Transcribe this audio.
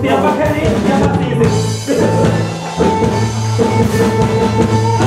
เดี๋ยวมาแค่นี้เดี๋ยวมาสี่สิบ